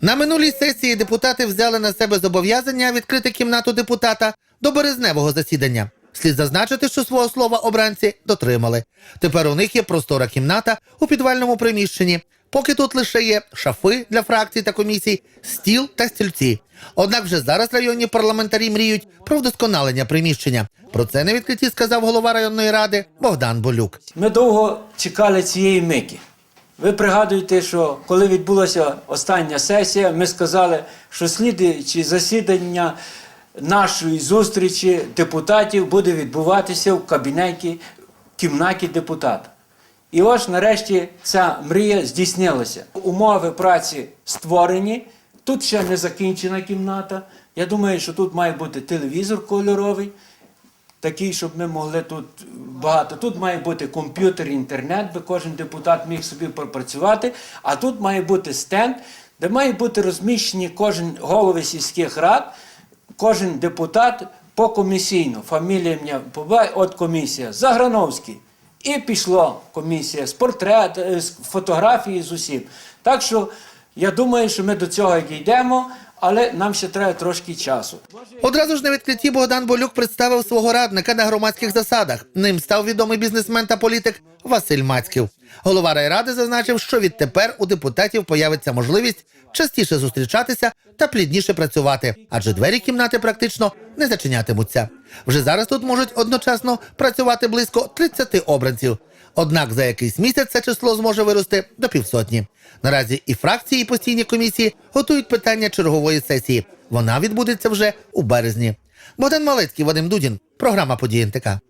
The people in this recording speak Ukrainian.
На минулій сесії депутати взяли на себе зобов'язання відкрити кімнату депутата до березневого засідання. Слід зазначити, що свого слова обранці дотримали. Тепер у них є простора кімната у підвальному приміщенні. Поки тут лише є шафи для фракцій та комісій, стіл та стільці. Однак вже зараз районні парламентарі мріють про вдосконалення приміщення. Про це на відкритті сказав голова районної ради Богдан Болюк. Ми довго чекали цієї мики. Ви пригадуєте, що коли відбулася остання сесія, ми сказали, що слідуючі засідання нашої зустрічі депутатів буде відбуватися в кабінеті в кімнаті депутата. І ось нарешті ця мрія здійснилася. Умови праці створені. Тут ще не закінчена кімната. Я думаю, що тут має бути телевізор кольоровий такий, щоб ми могли тут багато. Тут має бути комп'ютер, інтернет, би кожен депутат міг собі пропрацювати. А тут має бути стенд, де має бути розміщені кожен голови сільських рад, кожен депутат покомісійно. Фамілія ім'я побай, от комісія. Заграновський. І пішло комісія з портрет, е, з фотографії з усім. Так що я думаю, що ми до цього дійдемо, але нам ще треба трошки часу. Одразу ж на відкритті Богдан Болюк представив свого радника на громадських засадах. Ним став відомий бізнесмен та політик Василь Мацьків. Голова райради зазначив, що відтепер у депутатів появиться можливість частіше зустрічатися та плідніше працювати, адже двері кімнати практично не зачинятимуться. Вже зараз тут можуть одночасно працювати близько 30 обранців. Однак за якийсь місяць це число зможе вирости до півсотні. Наразі і фракції, і постійні комісії готують питання чергової сесії. Вона відбудеться вже у березні. Богдан Малецький, Вадим Дудін, програма «Події НТК».